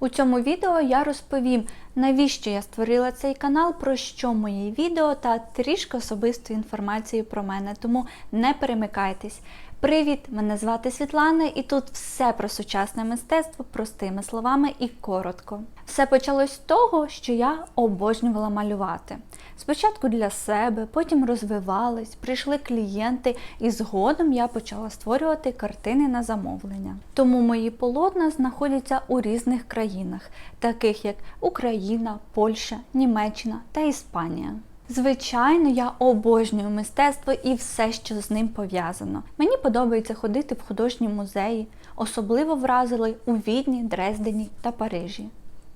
У цьому відео я розповім, навіщо я створила цей канал, про що мої відео та трішки особистої інформації про мене, тому не перемикайтесь. Привіт! Мене звати Світлана, і тут все про сучасне мистецтво простими словами і коротко. Все почалось з того, що я обожнювала малювати. Спочатку для себе, потім розвивалась, прийшли клієнти, і згодом я почала створювати картини на замовлення. Тому мої полотна знаходяться у різних країнах, таких як Україна, Польща, Німеччина та Іспанія. Звичайно, я обожнюю мистецтво і все, що з ним пов'язано. Мені подобається ходити в художні музеї, особливо вразили у Відні, Дрездені та Парижі.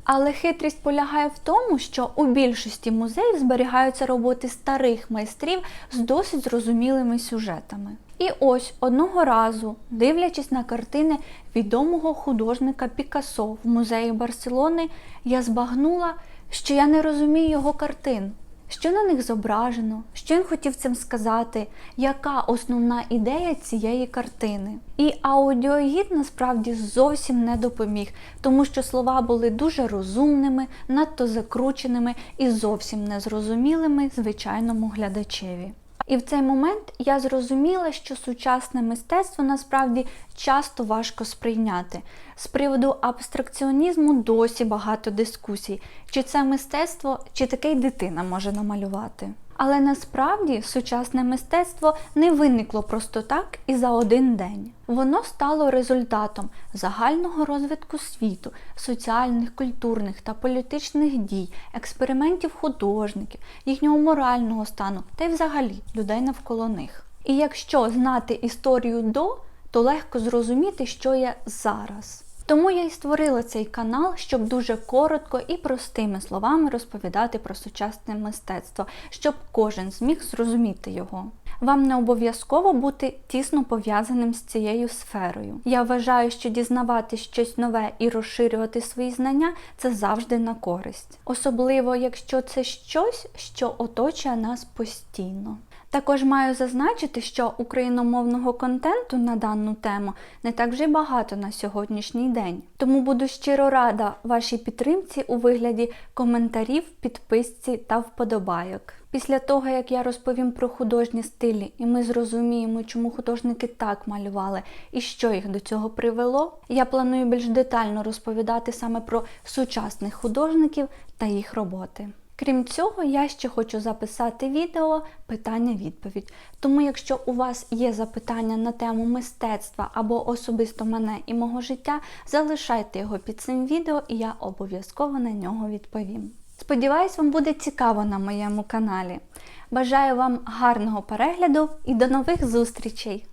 Але хитрість полягає в тому, що у більшості музеїв зберігаються роботи старих майстрів з досить зрозумілими сюжетами. І ось одного разу, дивлячись на картини відомого художника Пікассо в музеї Барселони, я збагнула, що я не розумію його картин. Що на них зображено, що він хотів цим сказати, яка основна ідея цієї картини. І аудіогід насправді зовсім не допоміг, тому що слова були дуже розумними, надто закрученими і зовсім незрозумілими звичайному глядачеві. І в цей момент я зрозуміла, що сучасне мистецтво насправді часто важко сприйняти. З приводу абстракціонізму досі багато дискусій, чи це мистецтво, чи таке й дитина може намалювати. Але насправді сучасне мистецтво не виникло просто так і за один день. Воно стало результатом загального розвитку світу, соціальних, культурних та політичних дій, експериментів художників, їхнього морального стану та й взагалі людей навколо них. І якщо знати історію до, то легко зрозуміти, що є зараз. Тому я й створила цей канал, щоб дуже коротко і простими словами розповідати про сучасне мистецтво, щоб кожен зміг зрозуміти його. Вам не обов'язково бути тісно пов'язаним з цією сферою. Я вважаю, що дізнавати щось нове і розширювати свої знання це завжди на користь, особливо якщо це щось, що оточує нас постійно. Також маю зазначити, що україномовного контенту на дану тему не так вже й багато на сьогоднішній день. Тому буду щиро рада вашій підтримці у вигляді коментарів, підписці та вподобайок. Після того, як я розповім про художні стилі, і ми зрозуміємо, чому художники так малювали і що їх до цього привело, я планую більш детально розповідати саме про сучасних художників та їх роботи. Крім цього, я ще хочу записати відео питання-відповідь. Тому, якщо у вас є запитання на тему мистецтва або особисто мене і мого життя, залишайте його під цим відео, і я обов'язково на нього відповім. Сподіваюсь, вам буде цікаво на моєму каналі. Бажаю вам гарного перегляду і до нових зустрічей!